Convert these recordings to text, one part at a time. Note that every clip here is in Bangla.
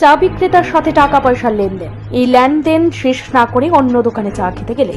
চা বিক্রেতার সাথে টাকা পয়সার লেনদেন। এই লেনদেন শেষ না করে অন্য দোকানে চা খেতে গেলে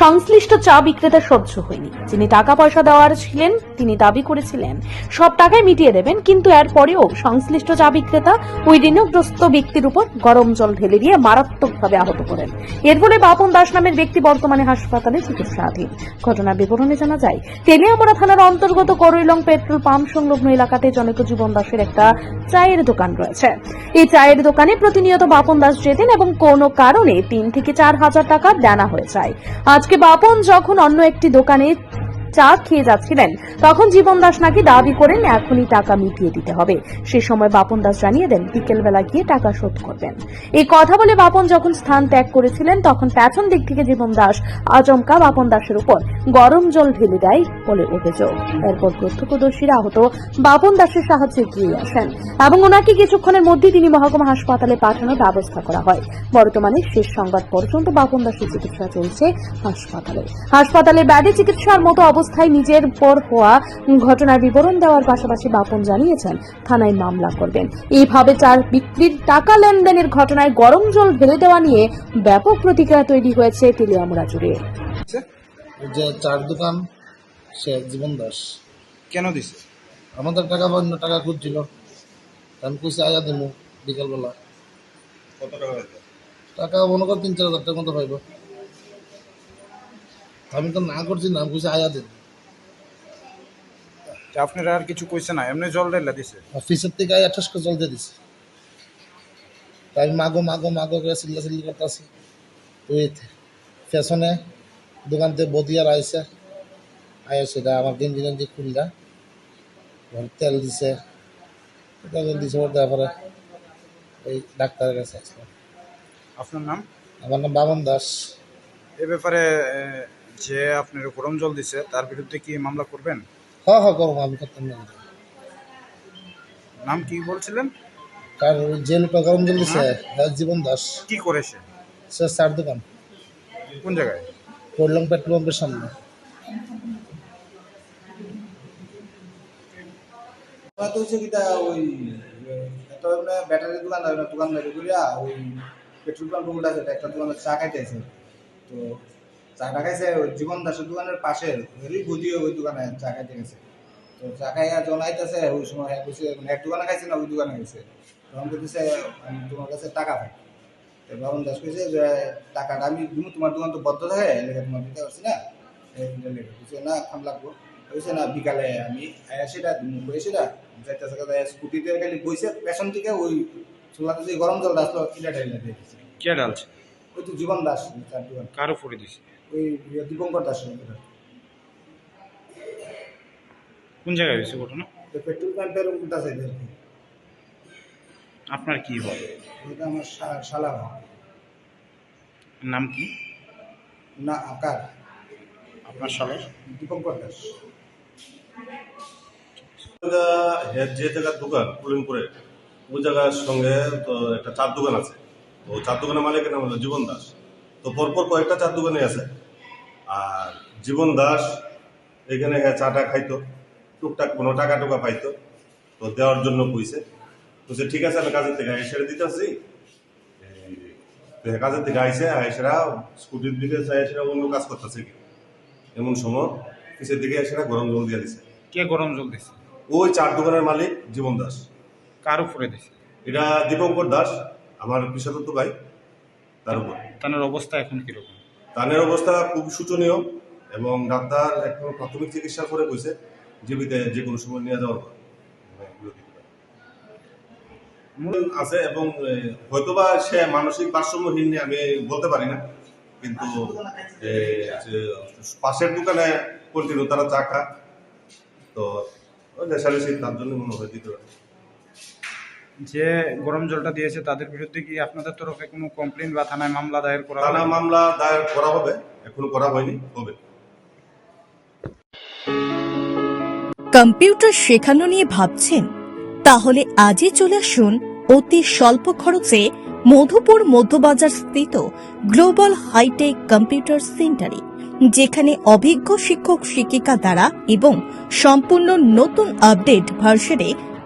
সংশ্লিষ্ট চা বিক্রেতা সহ্য হয়নি। যিনি টাকা পয়সা দেওয়ার ছিলেন, তিনি দাবি করেছিলেন, সব টাকায় মিটিয়ে দেবেন, কিন্তু এরপরেও সংশ্লিষ্ট চা বিক্রেতা ওই ঋণগ্রস্ত ব্যক্তির উপর গরম জল ঢেলে দিয়ে মারাত্মকভাবে আহত করেন। এর ফলে বাপন দাস নামের ব্যক্তি বর্তমানে হাসপাতালে চিকিৎসাধীন। ঘটনার বিবরণে জানা যায় তেলিয়ামুড়া থানার অন্তর্গত করৈলং পেট্রোল পাম্প সংলগ্ন এলাকাতে জনক জীবন দাসের একটা চায়ের দোকান রয়েছে। এই চায়ের দোকানে প্রতিনিয়ত বাপন দাস যেতেন এবং কোনো কারণে তিন থেকে চার হাজার টাকা দেনা হয়ে যায়। আজকে বাপন যখন অন্য একটি দোকানে চা খেয়ে যাচ্ছিলেন। তখন জীবন দাস নাকি দাবি করেন, এখনই টাকা মিটিয়ে দিতে হবে। সে সময় বাপন দাস জানিয়ে দেন, বিকেলবেলা গিয়ে টাকা শোধ করবেন। এই কথা বলে বাপন যখন স্থান ত্যাগ করেছিলেন, তখন পেছন দিক থেকে জীবন দাস আচমকা বাপন দাসের উপর গরম জল ঢেলে দেয় বলে অভিযোগ। এরপর প্রত্যক্ষদর্শীরা আহত বাপন দাসের সাহায্যে এগিয়ে আসেন এবং ওনাকে কিছুক্ষণের মধ্যেই তিনি মহকুমা হাসপাতালে পাঠানোর ব্যবস্থা করা হয়। বর্তমানে শেষ সংবাদ পর্যন্ত বাপন দাসের চিকিৎসা চলছে হাসপাতালে। হাসপাতালে ব্যাডে চিকিৎসার মতো অবস্থায় নিজের পর হওয়া ঘটনার বিবরণ দেওয়ার পাশাপাশি বাপন জানিয়েছেন থানায় মামলা করবেন। এইভাবে চার বিক্রির টাকা লেনদেনের ঘটনায় গরম জল ঢেলে দেওয়া নিয়ে ব্যাপক প্রতিক্রিয়া তৈরি হয়েছে তেলিয়ামুড়া জুড়ে। যে চার দোকান সে জীবন দাস। কেন দিছে? আমাদের টাকা বা অন্য টাকা খুঁজছিল। আমি কইছি আয়া দিমু বিকালবেলা। কত টাকা টাকা মনে কর তিন চার হাজার টাকার মতো পাইব। আমি তো না করছি না কইছি আয়া দিন। আপনারা আর কিছু কইছে না এমনি জল ঢেলা দিছে? অফিসের থেকে আয়া ঠস করে জল দিয়ে দিছে। তাই আমি মাগো মাগো মাগো করে চিল্লা চিল্লি করতেছি। ওই পেছনে দোকান থেকে বদিয়ার আইসে আয়া সেটা আমার দিন গেঞ্জি গেঞ্জি খুললা তেল দিছে। তেল দিছে ওর তারপরে ওই ডাক্তারের কাছে আসলাম। আপনার নাম? আমার নাম বামন দাস। এ ব্যাপারে যে আপনার গরম জল দিছে তার বিরুদ্ধে কি মামলা করবেন? হ হ করব আমি করতাম না। নাম কি বলছিলেন? তার যে লোকটা গরম জল দিছে হ্যাঁ, জীবন দাস। কি করেছে সে? চার দোকান। কোন জায়গায়? করলাম পেট্রোল পাম্পের সামনে। তো হচ্ছে কিটা ওই একটা মানে ব্যাটারি দোকান হয় দোকান করিয়া ওই পেট্রোল পাম্প আছে একটা দোকানে চা খাইতেছে তো চাটা খাইছে জীবন দাসের দোকানের পাশে ওই বুঝিয়ে ওই দোকানে চা খাইতে গেছে। তো চা খাইয়া যখন আইতেছে, ওই সময় হ্যাঁ কইছে মানে এক দোকানে খাইছে না ওই দোকানে গেছে তখন কইতেছে, আমি তোমার কাছে টাকা পাই। তো বাবন দাস কইছে যে, টাকাটা আমি দিব, তোমার দোকান তো বদ্ধ থাকে লেগে তোমার দিতে পারছি না। লেগে কইছে, না খাম লাগবো। কইছে, না, বিকালে আমি সেটা বই সেটা। যাইতেছে স্কুটিতে খালি বইছে, পেছন থেকে ওই চুলাতে যে গরম জল আসলো ইটা টাইলা দিয়ে দিছে। কে ডালছে ওই তো জীবন দাস তার দোকান কার উপরে দিছে ওই দীপঙ্কর দাস কোন জায়গায় হয়েছে ঘটনা? পেট্রোল পাম্পের উল্টা সাইডে আর কি। আপনার কি হয়? ওইটা আমার শালা নাম কি? না আকার। আপনার সালের দীপঙ্কর দাস। হের যে জায়গার দোকান কুলিমপুরে ওই জায়গার সঙ্গে তো একটা চার দোকান আছে। তো চার দোকানের মালিকের নাম হলো জীবন দাস। তো পরপর কয়েকটা চার দোকানে আছে। আর জীবন দাস এখানে হ্যাঁ চাটা খাইতো টুকটাক কোনো টাকা টুকা পাইতো তো দেওয়ার জন্য কইছে। বলছে ঠিক আছে আমি কাজের থেকে আইসে দিতেছি। এই, তো হ্যাঁ, কাজের থেকে আইসে আইসেরা স্কুটির দিকে আইসেরা অন্য কাজ করতেছে কি? এমন সময় কিসের দিকে আইসেরা গরম জল দিয়ে দিছে। কে গরম জল দিছে? ওই চার দোকানের মালিক জীবন দাস। কার উপরে দিছে? এটা দীপঙ্কর দাস। আমার পেশাদত্ত ভাই তার উপর। তার অবস্থা এখন কীরকম? তানের অবস্থা খুব শোচনীয় এবং ডাক্তার এখন প্রাথমিক চিকিৎসা করে কইছে জীবিতে যে কোনো সময় নিয়ে যাওয়ার। আছে এবং হয়তোবা সে মানসিক ভারসাম্যহীন নিয়ে আমি বলতে পারি না কিন্তু পাশের দোকানে কন্টিনিউ তারা চা খা তো ওই নেশারেশি তার জন্য মনে হয় দিতে পারে। যে গরম জলটা দিয়েছে তাদের বিরুদ্ধে কি আপনাদের তরফে কোনো কমপ্লেন বা থানায় মামলা দায়ের করা থানা? মামলা দায়ের করা হবে। এখনও করা হয়নি হবে। কম্পিউটার শেখানো নিয়ে ভাবছেন? তাহলে আজই চলে আসুন অতি স্বল্প খরচে মধুপুর মধ্যবাজার স্থিত গ্লোবাল হাইটেক কম্পিউটার সেন্টারে যেখানে অভিজ্ঞ শিক্ষক শিক্ষিকা দ্বারা এবং সম্পূর্ণ নতুন আপডেট ভার্সনে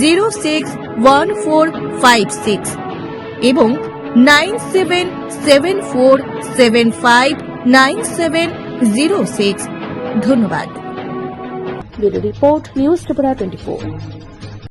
zero six one four five six এবং nine seven seven four seven five nine seven zero six. ধন্যবাদ। Report news Tripura twenty